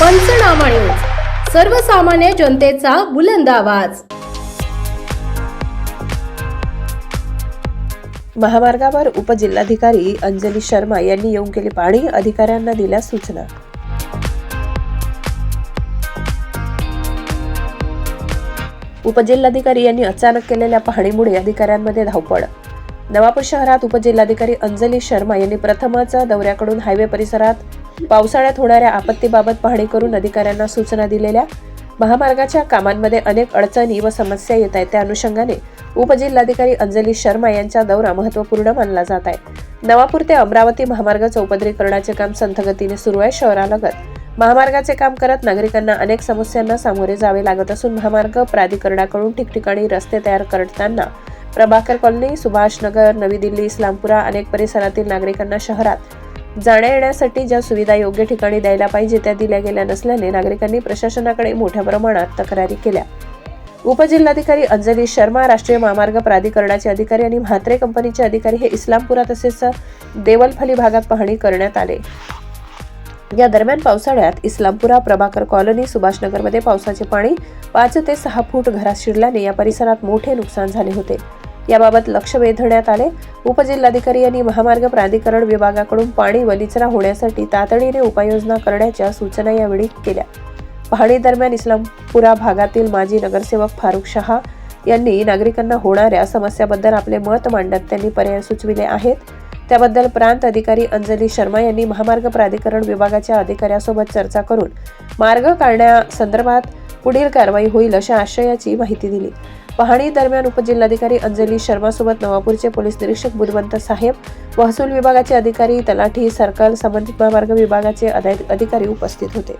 पंचनामा न्यूज. सर्वसामान्य जनतेचा बुलंद आवाज. महामार्गावर उपजिल्हाधिकारी अंजली शर्मा यांनी येऊन केली पाणी अधिकाऱ्यांना दिल्या सूचना. उपजिल्हाधिकारी यांनी अचानक केलेल्या पाहणीमुळे अधिकाऱ्यांमध्ये धावपळ. नवापूर शहरात उपजिल्हाधिकारी अंजली शर्मा यांनी प्रथमच दौऱ्याकडून हायवे परिसरात पावसाळ्यात होणाऱ्या आपत्तीबाबत पाहणी करून अधिकाऱ्यांना सूचना दिलेल्या. महामार्गाच्या कामांमध्ये अनेक अडचणी व समस्या येत आहेत. त्या अनुषंगाने उपजिल्हाधिकारी अंजली शर्मा यांचा दौरा महत्त्वपूर्ण मानला जात आहे. नवापूर ते अमरावती महामार्ग चौपदरीकरणाचे काम संथगतीने सुरू आहे. शहरालगत महामार्गाचे काम करत नागरिकांना अनेक समस्यांना सामोरे जावे लागत असून महामार्ग प्राधिकरणाकडून ठिकठिकाणी रस्ते तयार करताना प्रभाकर कॉलनी सुभाषनगर नवी दिल्ली इस्लामपुरा अनेक परिसरातील नागरिकांना शहरात जाण्या येण्यासाठी ज्या सुविधा योग्य ठिकाणी द्यायला पाहिजे त्या दिल्या गेल्या नसल्याने नागरिकांनी प्रशासनाकडे मोठ्या प्रमाणात तक्रारी केल्या. उपजिल्हाधिकारी अंजली शर्मा राष्ट्रीय महामार्ग प्राधिकरणाचे अधिकारी आणि म्हात्रे कंपनीचे अधिकारी हे इस्लामपुरा तसेच देवलफली भागात पाहणी करण्यात आले. या दरम्यान पावसाळ्यात इस्लामपुरा प्रभाकर कॉलनी सुभाषनगरमध्ये पावसाचे पाणी पाच ते सहा फूट घरात शिरल्याने या परिसरात मोठे नुकसान झाले होते. याबाबत लक्ष वेधण्यात आले. उपजिल्हाधिकारी यांनी महामार्ग प्राधिकरण विभागाकडून पाणी वलिचरा होण्यासाठी तातडीने उपाययोजना करण्याच्या सूचना यावेळी केल्या. पाहणी दरम्यान इस्लामपुरा भागातील माजी नगरसेवक फारुख शहा यांनी नागरिकांना होणाऱ्या समस्याबद्दल आपले मत मांडत त्यांनी पर्याय सुचविले आहेत. त्याबद्दल प्रांत अधिकारी अंजली शर्मा यांनी महामार्ग प्राधिकरण विभागाच्या अधिकाऱ्यासोबत चर्चा करून मार्ग काढण्यासंदर्भात पुढील कारवाई होईल अशा आशयाची माहिती दिली. पाहणी दरम्यान उपजिल्हाधिकारी अंजली शर्मासोबत नवापूरचे पोलीस निरीक्षक बुधवंत साहेब महसूल विभागाचे अधिकारी तलाठी सर्कल संबंधित महामार्ग विभागाचे अधिकारी उपस्थित होते.